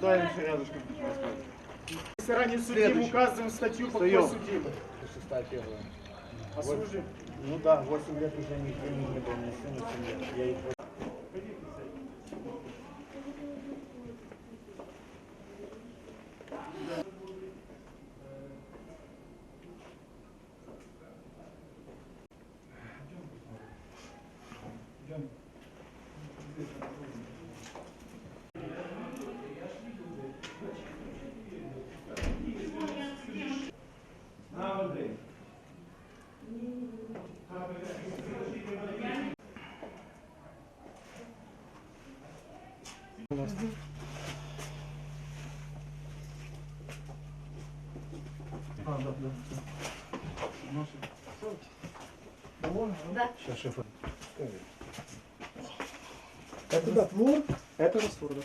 дальше рядышком рассказывай. Если ранее судим, указываем статью по какой судим. Шестая первая. Послужим. Ну да, 8 лет уже нигде не был, мне сыну 7 лет. Я их Сейчас шеф. Это раствор? Это раствор, да.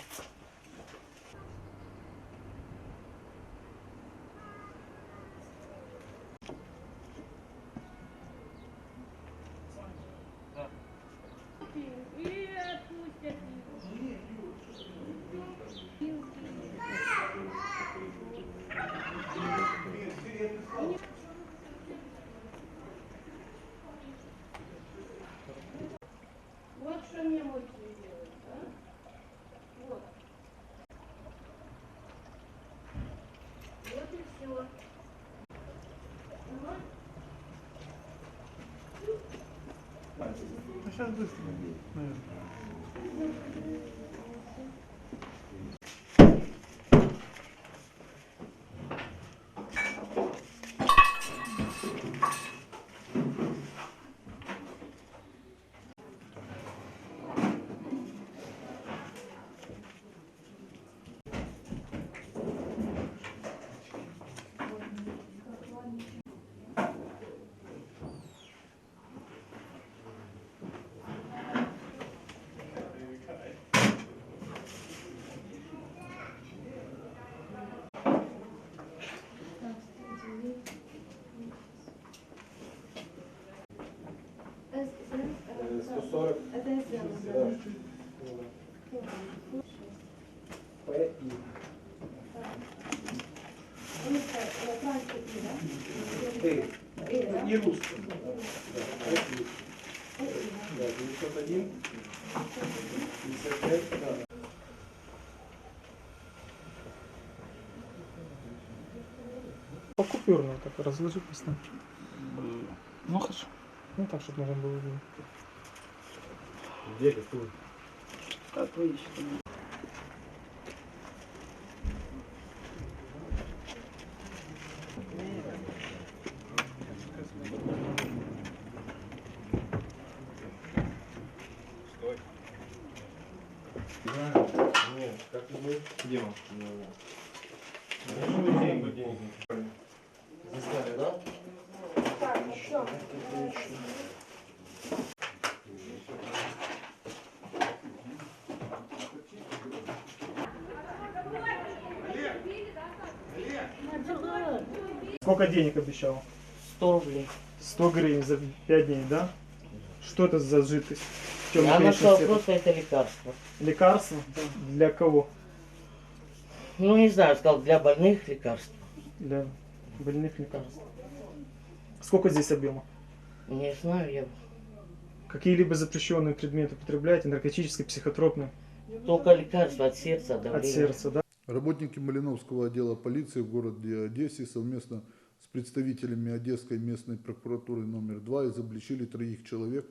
Сейчас быстро, наверное. 140 Это я сделала. П и Это транспорт, да? Т. И, русский. Да, П и. Да, 901, 55, да. По купюрно так разложи поставь. Ну хорошо. Ну так, чтобы можно было видно. Где какой? Как вы ищете? Нет, как и мы. Где он? деньги, деньги. Заснали, да? Так, еще. Сколько денег обещал? 100 рублей. 100 гривен за 5 дней, да? Что это за жидкость? Я нашел цвета. просто это лекарство. Лекарство? Для кого? Ну не знаю, сказал для больных лекарств. Для больных лекарств. Сколько здесь объема? Не знаю, я Какие-либо запрещенные предметы употребляете? Наркотические, психотропные? только лекарства от сердца, От давления. сердца, да? Работники Малиновского отдела полиции в городе Одессе совместно представителями Одесской местной прокуратуры номер 2 изобличили троих человек,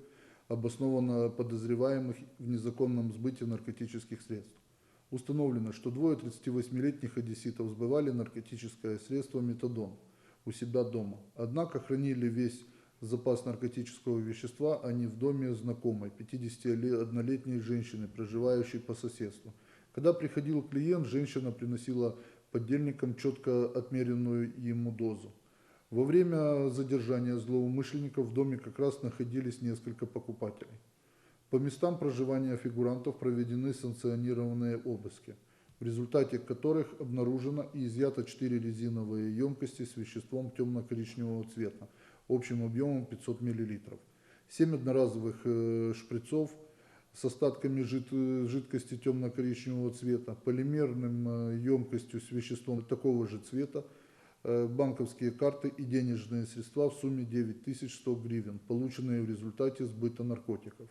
обоснованно подозреваемых в незаконном сбытии наркотических средств. Установлено, что двое 38-летних одесситов сбывали наркотическое средство метадон у себя дома. Однако хранили весь запас наркотического вещества они в доме знакомой, 51-летней женщины, проживающей по соседству. Когда приходил клиент, женщина приносила подельникам четко отмеренную ему дозу. Во время задержания злоумышленников в доме как раз находились несколько покупателей. По местам проживания фигурантов проведены санкционированные обыски, в результате которых обнаружено и изъято 4 резиновые емкости с веществом темно-коричневого цвета общим объемом 500 мл, 7 одноразовых э, шприцов с остатками жид- жидкости темно-коричневого цвета, полимерным э, емкостью с веществом такого же цвета, банковские карты и денежные средства в сумме 9100 гривен, полученные в результате сбыта наркотиков.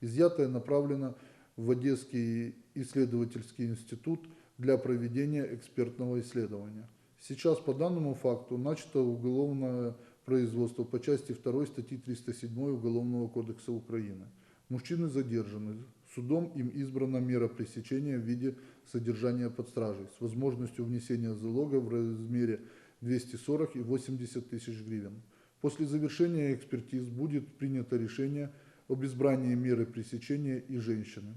Изъятое направлено в Одесский исследовательский институт для проведения экспертного исследования. Сейчас по данному факту начато уголовное производство по части 2 статьи 307 Уголовного кодекса Украины. Мужчины задержаны. Судом им избрана мера пресечения в виде содержания под стражей с возможностью внесения залога в размере 240 и 80 тысяч гривен. После завершения экспертиз будет принято решение об избрании меры пресечения и женщины.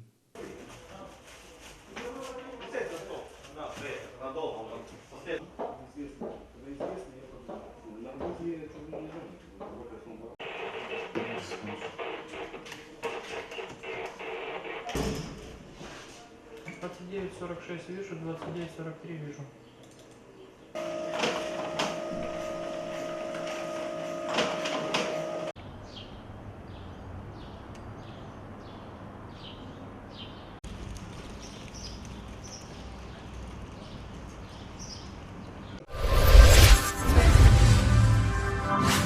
Двадцать девять сорок шесть вижу, двадцать девять сорок три вижу.